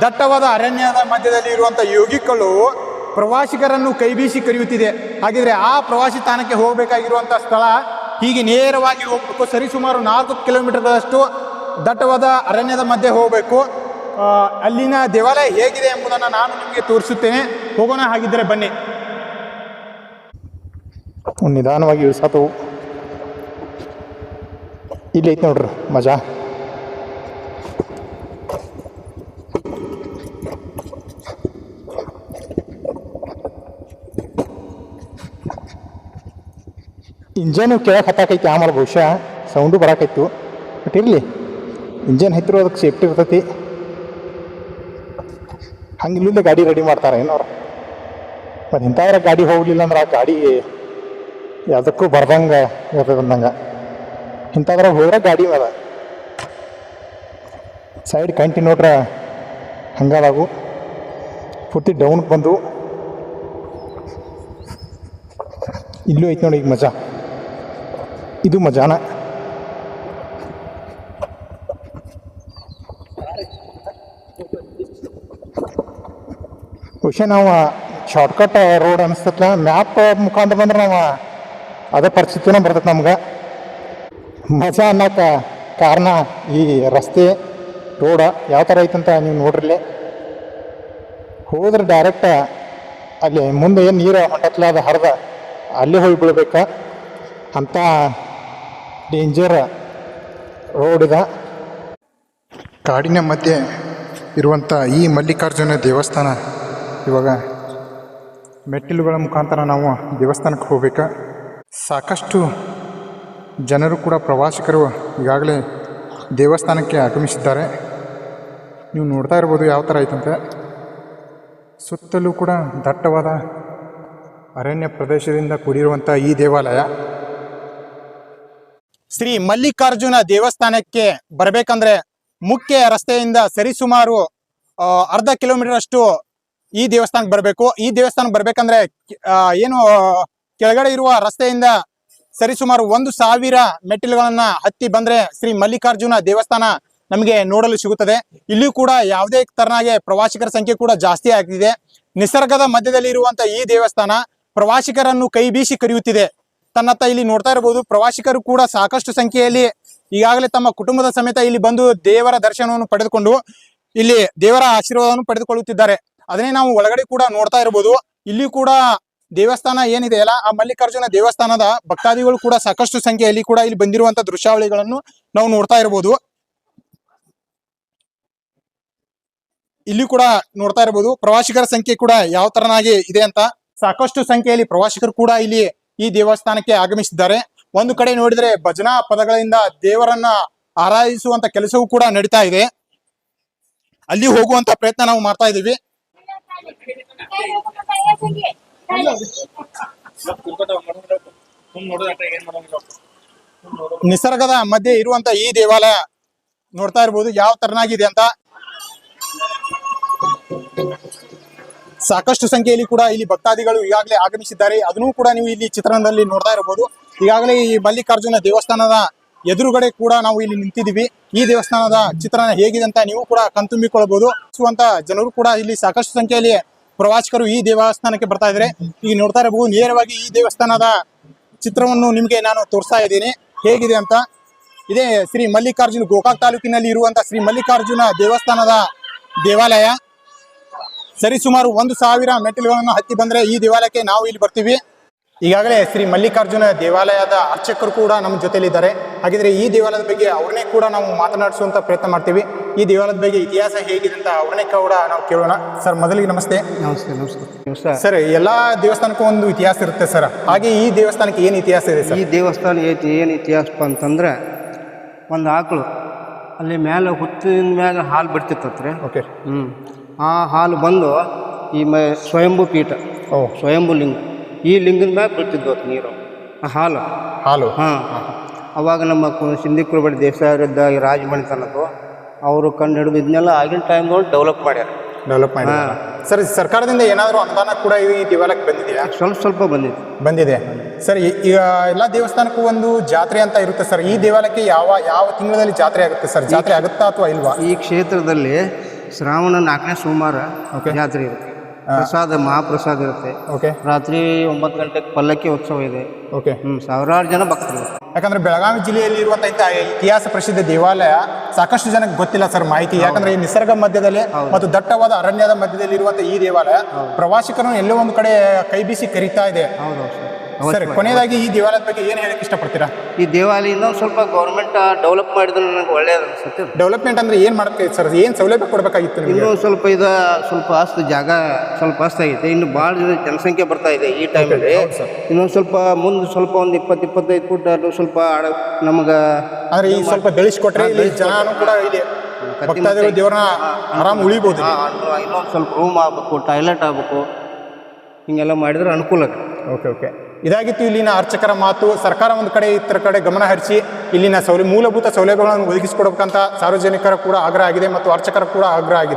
ದಟ್ಟವಾದ ಅರಣ್ಯದ ಮಧ್ಯದಲ್ಲಿ ಇರುವಂಥ ಯೋಗಿಗಳು ಪ್ರವಾಸಿಗರನ್ನು ಕೈಬೀಸಿ ಕರೆಯುತ್ತಿದೆ. ಹಾಗಿದ್ರೆ ಆ ಪ್ರವಾಸಿ ತಾಣಕ್ಕೆ ಹೋಗಬೇಕಾಗಿರುವಂಥ ಸ್ಥಳ ಹೀಗೆ ನೇರವಾಗಿ ಹೋಗಬೇಕು. ಸರಿಸುಮಾರು ನಾಲ್ಕು ಕಿಲೋಮೀಟರ್ಗಳಷ್ಟು ದಟ್ಟವಾದ ಅರಣ್ಯದ ಮಧ್ಯೆ ಹೋಗಬೇಕು. ಅಲ್ಲಿನ ದೇವಾಲಯ ಹೇಗಿದೆ ಎಂಬುದನ್ನು ನಾನು ನಿಮಗೆ ತೋರಿಸುತ್ತೇನೆ. ಹೋಗೋಣ ಹಾಗಿದ್ದರೆ ಬನ್ನಿ. ನಿಧಾನವಾಗಿ ಇಳಿಸತು. ಇಲ್ಲಿ ಐತೆ ನೋಡ್ರಿ ಮಜಾ. ಇಂಜನ್ ಕೆಳಗೆ ಹತ್ತಾಕೈತಿ, ಆಮೇಲೆ ಬಹುಶಃ ಸೌಂಡು ಬರಾಕೈತು. ಬಟ್ ಇರಲಿ, ಇಂಜನ್ ಹತ್ತಿರ ಅದಕ್ಕೆ ಸೇಫ್ಟಿ ಇರ್ತೈತಿ. ಹಂಗೆ ಇಲ್ಲಿಂದ ಗಾಡಿ ರೆಡಿ ಮಾಡ್ತಾರೆ ಏನೋ ಮತ್ತು ಇಂಥವ್ರ ಗಾಡಿ ಹೋಗಲಿಲ್ಲ ಅಂದ್ರೆ ಆ ಗಾಡಿ ಯಾವುದಕ್ಕೂ ಬರ್ದಂಗೆ ಇರ್ತದೆ ಅಂದಂಗೆ. ಇಂಥದ್ರಾಗ ಹೋದ್ರೆ ಗಾಡಿ ಮೇಲೆ. ಸೈಡ್ ಕಂಟಿ ನೋಡ್ರೆ ಹಂಗಾದಾಗು ಪೂರ್ತಿ ಡೌನ್ಗೆ ಬಂದು. ಇಲ್ಲೂ ಐತೆ ನೋಡಿ ಈಗ ಮಜಾ. ಇದು ಮಜಾನ ಬಹುಶಃ ನಾವು ಶಾರ್ಟ್ಕಟ್ ರೋಡ್ ಅನಿಸ್ತತ್ಲ ಮ್ಯಾಪ್ ಮುಖಾಂತರ ಬಂದ್ರೆ ನಾವು ಅದೇ ಪರಿಸ್ಥಿತಿನ ಬರ್ತೈತೆ ನಮ್ಗೆ. ಮಜಾ ಅನ್ನೋಕೆ ಕಾರಣ ಈ ರಸ್ತೆ ರೋಡ ಯಾವ ಥರ ಐತಂತ ನೀವು ನೋಡ್ರಿಲ್ಲ. ಹೋದ್ರೆ ಡೈರೆಕ್ಟ ಅಲ್ಲಿ ಮುಂದೆ ಏನು ನೀರು ಹೊಂಟತ್ಲ, ಅದು ಹರಿದ, ಅಲ್ಲಿ ಹೋಗಿ ಬೀಳ್ಬೇಕ. ಅಂಥ ಡೇಂಜರ್ ರೋಡ್ ಇದೆ ಕಾಡಿನ ಮಧ್ಯೆ ಇರುವಂಥ ಈ ಮಲ್ಲಿಕಾರ್ಜುನ ದೇವಸ್ಥಾನ, ಇವಾಗ ಮೆಟ್ಟಿಲುಗಳ ಮುಖಾಂತರ ನಾವು ದೇವಸ್ಥಾನಕ್ಕೆ ಹೋಗಬೇಕು? ಸಾಕಷ್ಟು ಜನರು ಕೂಡ ಪ್ರವಾಸಿಗರು ಈಗಾಗಲೇ ದೇವಸ್ಥಾನಕ್ಕೆ ಆಗಮಿಸಿದ್ದಾರೆ. ನೀವು ನೋಡ್ತಾ ಇರ್ಬೋದು ಯಾವ ಥರ ಐತಂತೆ ಸುತ್ತಲೂ ಕೂಡ ದಟ್ಟವಾದ ಅರಣ್ಯ ಪ್ರದೇಶದಿಂದ ಕೂಡಿರುವಂಥ ಈ ದೇವಾಲಯ. ಶ್ರೀ ಮಲ್ಲಿಕಾರ್ಜುನ ದೇವಸ್ಥಾನಕ್ಕೆ ಬರಬೇಕಂದ್ರೆ ಮುಖ್ಯ ರಸ್ತೆಯಿಂದ ಸರಿಸುಮಾರು ಅರ್ಧ ಕಿಲೋಮೀಟರ್ ಅಷ್ಟು ಈ ದೇವಸ್ಥಾನಕ್ಕೆ ಬರಬೇಕು. ಈ ದೇವಸ್ಥಾನಕ್ಕೆ ಬರಬೇಕಂದ್ರೆ ಏನು ಕೆಳಗಡೆ ಇರುವ ರಸ್ತೆಯಿಂದ ಸರಿಸುಮಾರು ಒಂದು ಸಾವಿರ ಮೆಟ್ಟಿಲುಗಳನ್ನ ಹತ್ತಿ ಬಂದ್ರೆ ಶ್ರೀ ಮಲ್ಲಿಕಾರ್ಜುನ ದೇವಸ್ಥಾನ ನಮಗೆ ನೋಡಲು ಸಿಗುತ್ತದೆ. ಇಲ್ಲಿಯೂ ಕೂಡ ಯಾವುದೇ ತರನಾಗೆ ಪ್ರವಾಸಿಗರ ಸಂಖ್ಯೆ ಕೂಡ ಜಾಸ್ತಿ ಆಗ್ತಿದೆ. ನಿಸರ್ಗದ ಮಧ್ಯದಲ್ಲಿ ಇರುವಂತಹ ಈ ದೇವಸ್ಥಾನ ಪ್ರವಾಸಿಗರನ್ನು ಕೈ ಬೀಸಿ ಕರೆಯುತ್ತಿದೆ. ತನ್ನತ್ತ ಇಲ್ಲಿ ನೋಡ್ತಾ ಇರಬಹುದು ಪ್ರವಾಸಿಗರು ಕೂಡ ಸಾಕಷ್ಟು ಸಂಖ್ಯೆಯಲ್ಲಿ ಈಗಾಗಲೇ ತಮ್ಮ ಕುಟುಂಬದ ಸಮೇತ ಇಲ್ಲಿ ಬಂದು ದೇವರ ದರ್ಶನವನ್ನು ಪಡೆದುಕೊಂಡು ಇಲ್ಲಿ ದೇವರ ಆಶೀರ್ವಾದವನ್ನು ಪಡೆದುಕೊಳ್ಳುತ್ತಿದ್ದಾರೆ. ಅದನ್ನೇ ನಾವು ಒಳಗಡೆ ಕೂಡ ನೋಡ್ತಾ ಇರಬಹುದು ಇಲ್ಲಿ ಕೂಡ ದೇವಸ್ಥಾನ ಏನಿದೆ ಅಲ್ಲ, ಆ ಮಲ್ಲಿಕಾರ್ಜುನ ದೇವಸ್ಥಾನದ ಭಕ್ತಾದಿಗಳು ಕೂಡ ಸಾಕಷ್ಟು ಸಂಖ್ಯೆಯಲ್ಲಿ ಕೂಡ ಇಲ್ಲಿ ಬಂದಿರುವಂತಹ ದೃಶ್ಯಾವಳಿಗಳನ್ನು ನಾವು ನೋಡ್ತಾ ಇರಬಹುದು ಇಲ್ಲಿ ಕೂಡ ನೋಡ್ತಾ ಇರಬಹುದು ಪ್ರವಾಸಿಗರ ಸಂಖ್ಯೆ ಕೂಡ ಯಾವ ತರನಾಗಿ ಇದೆ ಅಂತ ಸಾಕಷ್ಟು ಸಂಖ್ಯೆಯಲ್ಲಿ ಪ್ರವಾಸಿಗರು ಕೂಡ ಇಲ್ಲಿ ಈ ದೇವಸ್ಥಾನಕ್ಕೆ ಆಗಮಿಸಿದ್ದಾರೆ. ಒಂದು ಕಡೆ ನೋಡಿದ್ರೆ ಭಜನಾ ಪದಗಳಿಂದ ದೇವರನ್ನ ಆರಾಧಿಸುವಂತ ಕೆಲಸವೂ ಕೂಡ ನಡೀತಾ ಇದೆ. ಅಲ್ಲಿ ಹೋಗುವಂತ ಪ್ರಯತ್ನ ನಾವು ಮಾಡ್ತಾ ಇದೀವಿ ನಿಸರ್ಗದ ಮಧ್ಯೆ ಇರುವಂತ ಈ ದೇವಾಲಯ ನೋಡ್ತಾ ಇರ್ಬೋದು. ಯಾವ ತರನಾಗಿದೆ ಅಂತ ಸಾಕಷ್ಟು ಸಂಖ್ಯೆಯಲ್ಲಿ ಕೂಡ ಇಲ್ಲಿ ಭಕ್ತಾದಿಗಳು ಈಗಾಗಲೇ ಆಗಮಿಸಿದ್ದಾರೆ. ಅದನ್ನು ಕೂಡ ನೀವು ಇಲ್ಲಿ ಚಿತ್ರಣದಲ್ಲಿ ನೋಡ್ತಾ ಇರಬಹುದು. ಈಗಾಗಲೇ ಈ ಮಲ್ಲಿಕಾರ್ಜುನ ದೇವಸ್ಥಾನದ ಎದುರುಗಡೆ ಕೂಡ ನಾವು ಇಲ್ಲಿ ನಿಂತಿದ್ದೀವಿ. ಈ ದೇವಸ್ಥಾನದ ಚಿತ್ರಣ ಹೇಗಿದೆ ಅಂತ ನೀವು ಕೂಡ ಕಣ್ತುಂಬಿಕೊಳ್ಳಬಹುದು. ಸುವಂತ ಜನರು ಕೂಡ ಇಲ್ಲಿ ಸಾಕಷ್ಟು ಸಂಖ್ಯೆಯಲ್ಲಿ ಪ್ರವಾಸಿಗರು ಈ ದೇವಸ್ಥಾನಕ್ಕೆ ಬರ್ತಾ ಇದ್ದಾರೆ. ಈಗ ನೋಡ್ತಾ ಇರಬಹುದು, ನೇರವಾಗಿ ಈ ದೇವಸ್ಥಾನದ ಚಿತ್ರವನ್ನು ನಿಮಗೆ ನಾನು ತೋರಿಸ್ತಾ ಇದ್ದೀನಿ. ಹೇಗಿದೆ ಅಂತ? ಇದೇ ಶ್ರೀ ಮಲ್ಲಿಕಾರ್ಜುನ ಗೋಕಾಕ್ ತಾಲೂಕಿನಲ್ಲಿ ಇರುವಂತಹ ಶ್ರೀ ಮಲ್ಲಿಕಾರ್ಜುನ ದೇವಸ್ಥಾನದ ದೇವಾಲಯ. ಸರಿಸುಮಾರು ಒಂದು ಸಾವಿರ ಮೆಟ್ಟಿಲುಗಳನ್ನು ಹತ್ತಿ ಬಂದರೆ ಈ ದೇವಾಲಯಕ್ಕೆ ನಾವು ಇಲ್ಲಿ ಬರ್ತೀವಿ. ಈಗಾಗಲೇ ಶ್ರೀ ಮಲ್ಲಿಕಾರ್ಜುನ ದೇವಾಲಯದ ಅರ್ಚಕರು ಕೂಡ ನಮ್ಮ ಜೊತೆಯಲ್ಲಿದ್ದಾರೆ ಹಾಗಿದ್ರೆ ಈ ದೇವಾಲಯದ ಬಗ್ಗೆ ಅವ್ರನ್ನೇ ಕೂಡ ನಾವು ಮಾತನಾಡಿಸುವಂತ ಪ್ರಯತ್ನ ಮಾಡ್ತೀವಿ. ಈ ದೇವಾಲಯದ ಬಗ್ಗೆ ಇತಿಹಾಸ ಹೇಗಿದೆ ಅಂತ ಅವ್ರನ್ನೇ ಕೂಡ ನಾವು ಕೇಳೋಣ. ಸರ್ ಮೊದಲಿಗೆ ನಮಸ್ತೆ. ನಮಸ್ತೆ ನಮಸ್ತೆ. ನಮಸ್ಕಾರ ಸರ್ ಎಲ್ಲಾ ದೇವಸ್ಥಾನಕ್ಕೂ ಒಂದು ಇತಿಹಾಸ ಇರುತ್ತೆ ಸರ್. ಹಾಗೆ ಈ ದೇವಸ್ಥಾನಕ್ಕೆ ಏನು ಇತಿಹಾಸ ಇದೆ ಸರ್? ಈ ದೇವಸ್ಥಾನ ಐತಿ ಏನು ಇತಿಹಾಸಪ್ಪ ಅಂತಂದ್ರೆ ಒಂದು ಆಕಳು ಅಲ್ಲಿ ಮೇಲೆ ಹುತ್ತಿನ ಮ್ಯಾಲ ಹಾಲು ಬಿಡ್ತಿತ್ತತ್ರಿ. ಓಕೆ ಹ್ಞೂ ಆ ಹಾಲು ಬಂದು ಈ ಮ ಸ್ವಯಂಭು ಪೀಠ ಓ. ಸ್ವಯಂಭು ಲಿಂಗ. ಈ ಲಿಂಗದ ಮ್ಯಾಗ ಬಿಡ್ತಿದ್ವು ಅದು ನೀರು ಆ ಹಾಲು. ಹಾಲು. ಹಾಂ. ಅವಾಗ ನಮ್ಮ ಸಿಂಧಿ ಕುರುಬಡಿ ದೇಸಾಯರಿದ್ದ ಈ ರಾಜಮಣಿತನದ್ದು ಅವರು ಕಂಡು ಹಿಡಿದು ಇದನ್ನೆಲ್ಲ ಆಗಿನ ಟೈಮ್ದೊಳಗೆ ಡೆವಲಪ್ ಮಾಡ್ಯಾರ. ಡೆವಲಪ್ ಮಾಡಿ ಸರ್ ಸರ್ಕಾರದಿಂದ ಏನಾದರೂ ಅನುದಾನ ಕೂಡ ಈ ಡೆವಲಪ್ ಬಂದಿದೆಯಾ? ಸ್ವಲ್ಪ ಸ್ವಲ್ಪ ಬಂದಿದೆ. ಬಂದಿದೆ. ಸರ್ ಈಗ ಎಲ್ಲ ದೇವಸ್ಥಾನಕ್ಕೂ ಒಂದು ಜಾತ್ರೆ ಅಂತ ಇರುತ್ತೆ ಸರ್. ಈ ದೇವಾಲಯಕ್ಕೆ ಯಾವ ಯಾವ ತಿಂಗಳಲ್ಲಿ ಜಾತ್ರೆ ಆಗುತ್ತೆ ಸರ್? ಜಾತ್ರೆ ಆಗುತ್ತಾ ಅಥವಾ ಇಲ್ವಾ? ಈ ಕ್ಷೇತ್ರದಲ್ಲಿ ಶ್ರಾವಣ ನಾಲ್ಕನೇ ಸೋಮವಾರ ಓಕೆ ಜಾತ್ರೆ ಇರುತ್ತೆ ಪ್ರಸಾದ ಮಹಾಪ್ರಸಾದ ಇರುತ್ತೆ. ಓಕೆ ರಾತ್ರಿ ಒಂಬತ್ತು ಗಂಟೆಗೆ ಪಲ್ಲಕ್ಕಿ ಉತ್ಸವ ಇದೆ. ಓಕೆ ಹ್ಞೂ ಸಾವಿರಾರು ಜನ ಭಕ್ತರು. ಯಾಕಂದ್ರೆ ಬೆಳಗಾವಿ ಜಿಲ್ಲೆಯಲ್ಲಿ ಇರುವಂತಹ ಇಂಥ ಇತಿಹಾಸ ಪ್ರಸಿದ್ಧ ದೇವಾಲಯ ಸಾಕಷ್ಟು ಜನಕ್ಕೆ ಗೊತ್ತಿಲ್ಲ ಸರ್ ಮಾಹಿತಿ. ಯಾಕಂದ್ರೆ ಈ ನಿಸರ್ಗ ಮಧ್ಯದಲ್ಲಿ ಮತ್ತು ದಟ್ಟವಾದ ಅರಣ್ಯದ ಮಧ್ಯದಲ್ಲಿ ಇರುವಂತಹ ಈ ದೇವಾಲಯ ಪ್ರವಾಸಿಗರನ್ನು ಎಲ್ಲೋ ಒಂದು ಕಡೆ ಕೈ ಬೀಸಿ ಕರೀತಾ ಇದೆ. ಹೌದು ಸರ್ ಕೊನೆಯದಾಗಿ ಈ ದೇವಾಲಯದ ಬಗ್ಗೆ ಏನು ಹೇಳಕ್ ಇಷ್ಟಪಡ್ತೀರಾ? ಈ ದೇವಾಲಯ ಇನ್ನೊಂದು ಸ್ವಲ್ಪ ಗೌರ್ಮೆಂಟ್ ಡೆವಲಪ್ ಮಾಡಿದ್ರೆ ನನಗೆ ಒಳ್ಳೇದು ಅನ್ಸುತ್ತೆ. ಡೆವಲಪ್ಮೆಂಟ್ ಅಂದ್ರೆ ಏನು ಮಾಡ್ತೀವಿ ಸರ್ ಏನು ಸೌಲಭ್ಯ ಕೊಡಬೇಕಾಗಿತ್ತು ಇನ್ನೂ ಸ್ವಲ್ಪ ಇದು ಸ್ವಲ್ಪ ಅಸ್ತು ಜಾಗ ಸ್ವಲ್ಪ ಅಸ್ತಾಗೈತೆ ಇನ್ನು ಭಾಳ ಜನ ಜನಸಂಖ್ಯೆ ಬರ್ತಾ ಇದೆ ಈ ಟೈಮಲ್ಲಿ ಇನ್ನೊಂದು ಸ್ವಲ್ಪ ಮುಂದೆ ಸ್ವಲ್ಪ ಒಂದು ಇಪ್ಪತ್ತು ಇಪ್ಪತ್ತೈದು ಫುಟ್ ಅದು ಸ್ವಲ್ಪ ನಮಗೆ ಅಂದ್ರೆ ಈ ಸ್ವಲ್ಪ ಬೆಳೆಸ್ಕೊಟ್ರೆ ಜನನು ಕೂಡ ಇದೆ ಭಕ್ತಾದಿಗಳು ದೇವ್ರನ್ನ ಆರಾಮ್ ಉಳಿಬಹುದು ಇನ್ನೊಂದು ಸ್ವಲ್ಪ ರೂಮ್ ಆಗ್ಬೇಕು ಟಾಯ್ಲೆಟ್ ಆಗ್ಬೇಕು. ಹಿಂಗೆಲ್ಲ ಮಾಡಿದ್ರೆ ಅನುಕೂಲ ಓಕೆ ಓಕೆ ಇದಾಗಿತ್ತು ಇಲ್ಲಿನ ಅರ್ಚಕರ ಮಾತು. ಸರ್ಕಾರ ಒಂದು ಕಡೆ, ಇತರ ಕಡೆ ಗಮನ ಹರಿಸಿ ಇಲ್ಲಿನ ಸೌಲ, ಮೂಲಭೂತ ಸೌಲಭ್ಯಗಳನ್ನು ಒದಗಿಸಿಕೊಡ್ಬೇಕಂತ ಸಾರ್ವಜನಿಕರ ಕೂಡ ಆಗ್ರಹ ಆಗಿದೆ ಮತ್ತು ಅರ್ಚಕರ ಕೂಡ ಆಗ್ರಹ ಆಗಿದೆ.